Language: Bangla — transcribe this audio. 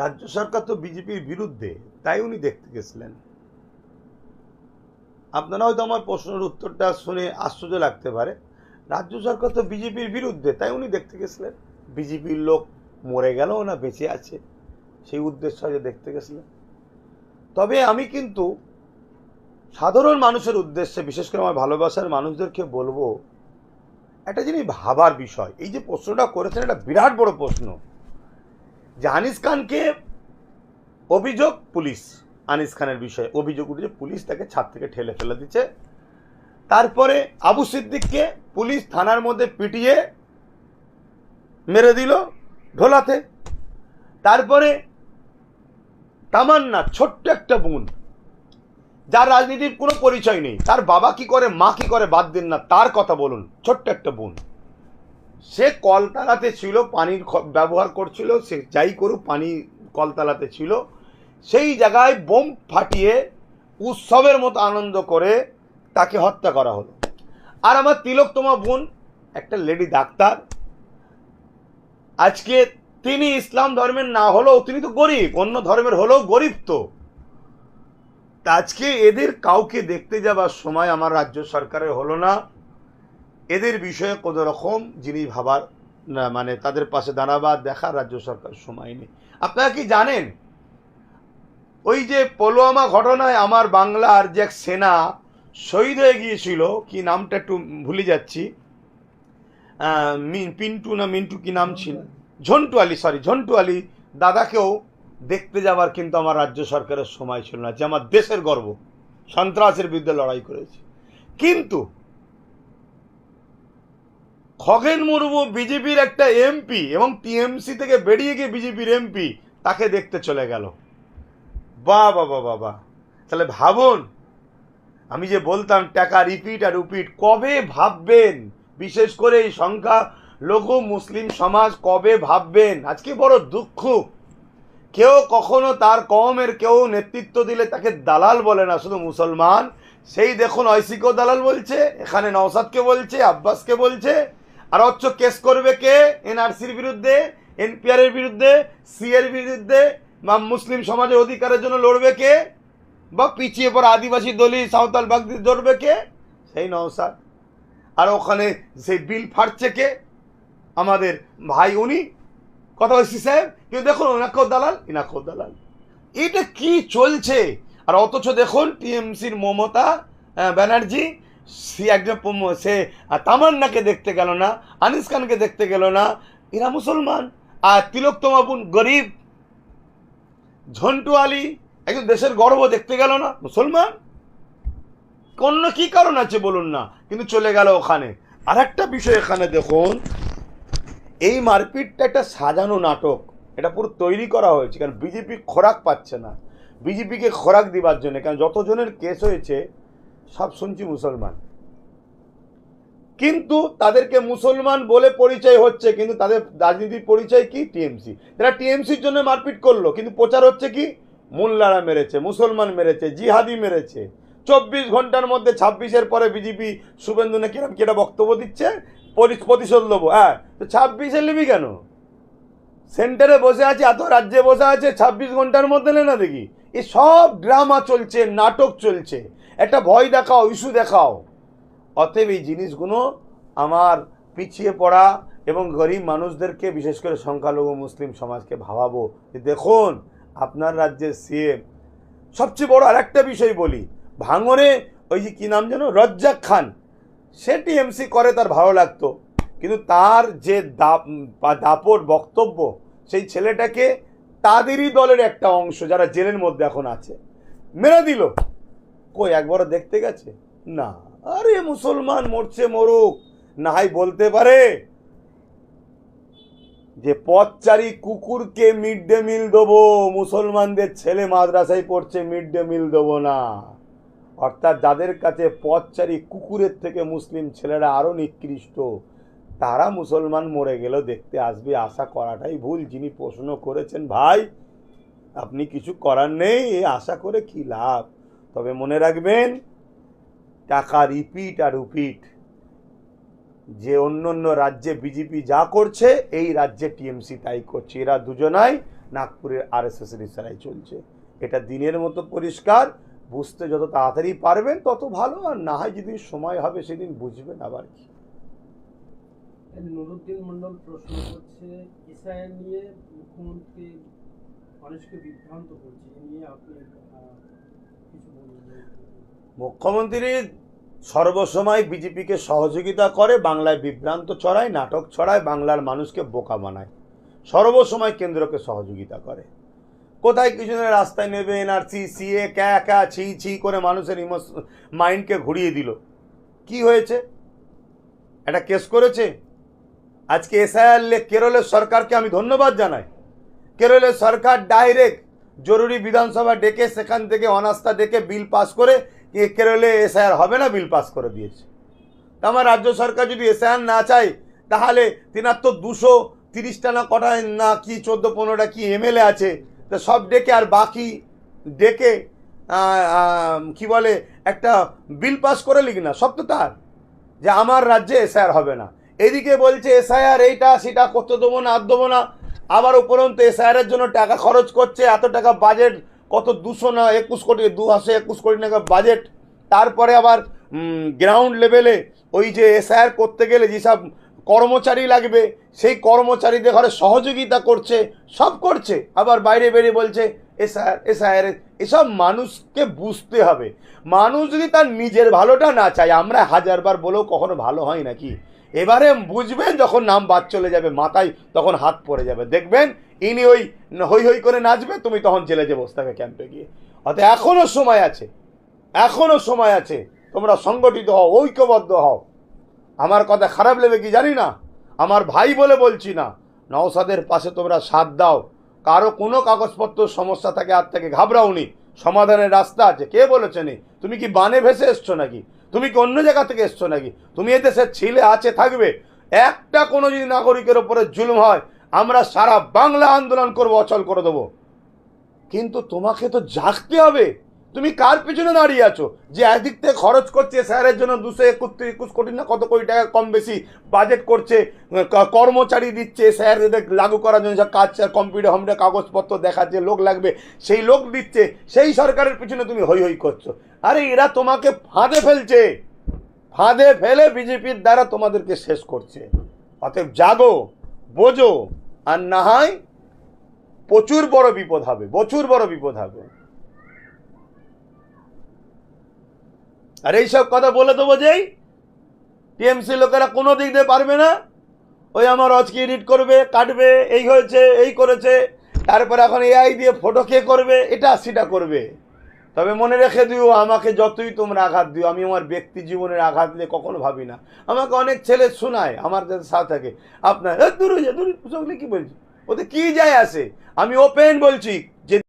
রাজ্য সরকার তো বিজেপির বিরুদ্ধে, তাই উনি দেখতে গেছিলেন। আপনারা হয়তো আমার প্রশ্নের উত্তরটা শুনে আশ্চর্য লাগতে পারে। রাজ্য সরকার তো বিজেপির বিরুদ্ধে, তাই উনি দেখতে গেছিলেন। বিজেপির লোক মরে গেল না বেঁচে আছে, সেই উদ্দেশ্য হয়তো দেখতে গেছিলেন। তবে আমি কিন্তু সাধারণ মানুষের উদ্দেশ্যে, বিশেষ করে আমার ভালোবাসার মানুষদেরকে বলব, একটা জিনিস ভাবার বিষয়। এই যে প্রশ্নটা করেছেন, এটা বিরাট বড় প্রশ্ন। যে আনিস খানকে অভিযোগ পুলিশ, আনিস খানের বিষয়ে অভিযোগ উঠেছে, পুলিশ তাকে ছাদ থেকে ঠেলে ফেলে দিচ্ছে। তারপরে আবু সিদ্দিককে পুলিশ থানার মধ্যে পিটিয়ে মেরে দিল ঢোলাতে। তারপরে তামান্না, ছোট্ট একটা বোন, যার রাজনীতির কোনো পরিচয় নেই, তার বাবা কি করে, মা কি করে, বাদ দিন না, তার কথা বলুন, ছোট্ট একটা বোন। সে কলতলাতে ছিল, পানির ব্যবহার করছিল, সে যাই করুক পানি কলতলাতে ছিল। সেই জায়গায় বোম ফাটিয়ে উৎসবের মতো আনন্দ করে তাকে হত্যা করা হলো। আর আমার তিলকতমা বোন, একটা লেডি ডাক্তার, আজকে তিনি ইসলাম ধর্মের না হলেও তিনি তো গরিব, অন্য ধর্মের হলেও গরিব তো আজকে এদের কাউকে দেখতে যাবার সময় আমার রাজ্য সরকারের হলো না। এদের বিষয়ে কোনো রকম যিনি ভাবার, না মানে তাদের পাশে দাঁড়াবার দেখার রাজ্য সরকার সময় নেই। আপনারা কি জানেন? ওই যে পলোয়ামা ঘটনায় আমার বাংলার যে এক সেনা শহীদ হয়ে গিয়েছিল, কি নামটা একটু ভুলে যাচ্ছি। পিন্টু না মিন্টু কি নাম ছিল? ঝন্টু আলী সরি ঝন্টু আলী দাদাকেও দেখতে যাওয়ার কিন্তু আমার রাজ্য সরকারের সময় ছিল না, যে আমার দেশের গর্ব, সন্ত্রাসের বিরুদ্ধে লড়াই করেছে। কিন্তু খগেন মুর্মু বিজেপির একটা এমপি এবং টিএমসি থেকে বেরিয়ে গিয়ে বিজেপির এমপি, তাকে দেখতে চলে গেল। বা বাবা বাবা তাহলে ভাবুন, আমি যে বলতাম, টাকা রিপিট আর রিপিট কবে ভাববেন? বিশেষ করে এই সংখ্যা লঘু মুসলিম সমাজ কবে ভাববেন? আজকে বড় দুঃখ। কেউ কখনো তার কমের কেউ নেতৃত্ব দিলে তাকে দালাল বলে না, শুধু মুসলমান। সেই দেখুন ঐশীকেও দালাল বলছে, এখানে নওসাদকে বলছে, আব্বাসকে বলছে আর অচ্ছ কেস করবে কে? এনআরসির বিরুদ্ধে এনপিআর এর বিরুদ্ধে সি এর বিরুদ্ধে, বা মুসলিম সমাজের অধিকারের জন্য লড়বে কে? বা পিছিয়ে পড়া আদিবাসী দলি সাঁওতাল বাগদি ধরবে কে? সেই নওসাদ আর ওখানে সেই বিল ফাটছে কে? আমাদের ভাই উনি। কথা বলছি সাহেব কিন্তু দেখুন ওনাকেও দালাল? ইনাকেও দালাল। এটা কি চলছে? আর অথচ দেখুন, টিএমসির মমতা ব্যানার্জি সে একজন সে তামান্নাকে দেখতে গেল না, আনিস খানকে দেখতে গেল না, এরা মুসলমান। আর তিলোত্তমা বোন গরিব, ঝন্টু আলী, একজন দেশের গর্ব দেখতে গেল না, মুসলমান? অন্য কি কারণ আছে বলুন না, কিন্তু চলে গেল ওখানে। আর একটা বিষয় এখানে দেখুন, এই মারপিটটা একটা সাজানো নাটক, এটা পুরো তৈরি করা হয়েছে, কারণ বিজেপি খোরাক পাচ্ছে না। বিজেপিকে খোরাক দিবার জন্য, কারণ যতজনের কেস হয়েছে সব শুনছি মুসলমান। কিন্তু তাদেরকে মুসলমান বলে পরিচয় হচ্ছে, কিন্তু তাদের রাজনীতির পরিচয় কি? টিএমসি। যারা টিএমসির জন্য মারপিট করল, কিন্তু প্রচার হচ্ছে কি? মোল্লারা মেরেছে, মুসলমান মেরেছে, জিহাদি মেরেছে। চব্বিশ ঘণ্টার মধ্যে ছাব্বিশের পরে বিজেপি শুভেন্দু না কিরম কিরা বক্তব্য দিচ্ছে? প্রতিশোধ নেব। হ্যাঁ তো ছাব্বিশে নিবি কেন? সেন্টারে বসে আছে, এত রাজ্যে বসে আছে, ছাব্বিশ ঘণ্টার মধ্যে নে না দেখি? এই সব ড্রামা চলছে, নাটক চলছে। একটা ভয় দেখাও, ইস্যু দেখাও। অতএব এই জিনিসগুলো আমার পিছিয়ে পড়া এবং গরিব মানুষদেরকে, বিশেষ করে সংখ্যালঘু মুসলিম সমাজকে ভাবাবো যে দেখুন, আপনার রাজ্যের সিএম সবচেয়ে বড় আরেকটা বিষয় বলি ভাঙরে ওই যে কী নাম যেন, রজ্জাক খান, সে টিএমসি করে, তার ভালো লাগতো। কিন্তু তার যে দাপট বক্তব্য, সেই ছেলেটাকে তাদেরই দলের একটা অংশ, যারা জেলের মধ্যে এখন আছে, মেরে দিল। কই, একবারও দেখতে গেছে? না। আরে, মুসলমান মরছে, মরুক। না হয় বলতে পারে যে পথচারী কুকুরকে মিড ডে মিল দেবো, মুসলমানদের ছেলে মাদ্রাসায় পড়ছে, মিড ডে মিল দেবো না। অর্থাৎ যাদের কাছে পথচারী কুকুরের থেকে মুসলিম ছেলেরা আরও নিকৃষ্ট, তারা মুসলমান মরে গেলেও দেখতে আসবে, আশা করাটাই ভুল। যিনি প্রশ্ন করেছেন, ভাই, আপনি কিছু করার নেই, এ আশা করে কি লাভ? তবে মনে রাখবেন, টাকা রিপিট আর রিপিট যে অন্য অন্য রাজ্যে বিজেপি যা করছে, এই রাজ্যে টিএমসি তাই করছে। এরা দুজনাই নাগপুরের আর এস ইশারায় চলছে। এটা দিনের মতো পরিষ্কার, বুঝতে যত তাড়াতাড়ি পারবেন, তত ভালো। আর না হয় যদি সময় হবে সেদিন বুঝবেন আবার কি। নুরুদ্দিন মন্ডল প্রশ্ন করছে নিয়ে মুখ্যমন্ত্রী বিভ্রান্ত করছে। নিয়ে আপনি মুখ্যমন্ত্রী সর্বসময় বিজেপিকে সহযোগিতা করে, বাংলায় বিভ্রান্ত ছড়ায়, নাটক ছড়ায়, বাংলার মানুষকে বোকা বানায়। সর্বসময় কেন্দ্রকে সহযোগিতা করে। কোথায় কিছু রাস্তায় নেবে এনআরসি, সিএ, ক্যা ক্যা, ছি ছি করে মানুষের ইমোশ মাইন্ডকে ঘুরিয়ে দিল। কি হয়েছে? একটা কেস করেছে? আজকে এসআইআর কেরলের সরকারকে আমি ধন্যবাদ জানাই। কেরলের সরকার ডাইরেক্ট জরুরি বিধানসভা ডেকে সেখান থেকে অনাস্থা ডেকে বিল পাস করে কেরলে এসআইআর হবে না বিল পাস করে দিয়েছে। তা আমার রাজ্য সরকার যদি এসআইআর না চায়, তাহলে তিনার তো দুশো তিরিশটা না কটা না কি চোদ্দ পনেরোটা কি এমএলএ আছে, তা সব ডেকে আর বাকি ডেকে কি বলে, একটা বিল পাস করে লিখ না, সব তো তার, যে আমার রাজ্যে এসআইআর হবে না। এদিকে বলছে এসআইআর এইটা, সেটা করতে দেবো না, আর দেবো না আবার উপরন্তু এসআইআর এর জন্য টাকা খরচ করছে, এত টাকা বাজেট কত দুশো না একুশ কোটি দুশো একুশ কোটি টাকা বাজেট তারপরে আবার গ্রাউন্ড লেভেলে ওই যে এসআইআর করতে গেলে যেসব কর্মচারী লাগবে, সেই কর্মচারীদের ঘরে সহযোগিতা করছে, সব করছে। আবার বাইরে বেরিয়ে বলছে এসআইআর এসআইআর এসব মানুষকে বুঝতে হবে। মানুষ যদি তার নিজের ভালোটা না চায়, আমরা হাজারবার বলেও কখনো ভালো হয় নাকি? এবারে বুঝবেন যখন নাম বাদ চলে যাবে, মাথায় তখন হাত পড়ে যাবে। দেখবেন, ইনি ওই হই হই করে নাচবে, তুমি তখন জেলে যে বসে থাকবে ক্যাম্পে গিয়ে। অর্থাৎ এখনও সময় আছে, এখনও সময় আছে, তোমরা সংগঠিত হও, ঐক্যবদ্ধ হও। আমার কথা খারাপ লেগে কি জানি না? আমার ভাই বলে বলছি না, নওসাদের পাশে তোমরা সাথ দাও। কারও কোনো কাগজপত্র সমস্যা থাকে, আর থেকে ঘাবড়াওনি। সমাধানের রাস্তা আছে, কে বলেছে নি তুমি কি বানে ভেসে এসছো নাকি? তুমি কি অন্য জায়গা থেকে এসছো নাকি? তুমি এ দেশের ছেলে, আছে, থাকবে। একটা কোনো যদি নাগরিকের ওপরে জুলুম হয়, আমরা সারা বাংলা আন্দোলন করব, অচল করে দেবো। কিন্তু তোমাকে তো জাগতে হবে। তুমি কার পেছনে দাঁড়িয়ে আছো? যে একদিক থেকে খরচ করছে স্যারের জন্য দুশো একত্রিশ একুশ কোটি না কত কোটি টাকা কম বেশি বাজেট করছে কর্মচারী দিচ্ছে, স্যারদের লাগু করার জন্য সব কাজ কম্পিউটার হোমটা কাগজপত্র দেখাচ্ছে, লোক লাগবে, সেই লোক দিচ্ছে, সেই সরকারের পিছনে তুমি হই হই করছ। আরে এরা তোমাকে ফাঁদে ফেলছে। ফাঁদে ফেলে বিজেপির দ্বারা তোমাদেরকে শেষ করছে। অতএব জাগো, বোঝো, আর না হয় প্রচুর বড় বিপদ হবে, প্রচুর বড় বিপদ হবে। আর এইসব কথা বলে দেবো যেই টিএমসি লোকেরা কোনো দিক দিয়ে পারবে না। ওই আমার আজকে এডিট করবে কাটবে এই হয়েছে এই করেছে তারপর এখন এআই দিয়ে ফটো কে করবে এটা সেটা করবে। তবে মনে রেখে দিও আমাকে যতই তোমরা আঘাত দিও আমি আমার ব্যক্তি জীবনের আঘাত দিয়ে কখনো ভাবি না। আমাকে অনেক ছেলে শোনায় আমার যাদের সাথে থাকে। আপনার "এ, দূর হয়ে যা দূর সকলে কি বলছি? ওতে কি যায় আসে? আমি ওপেন বলছি যে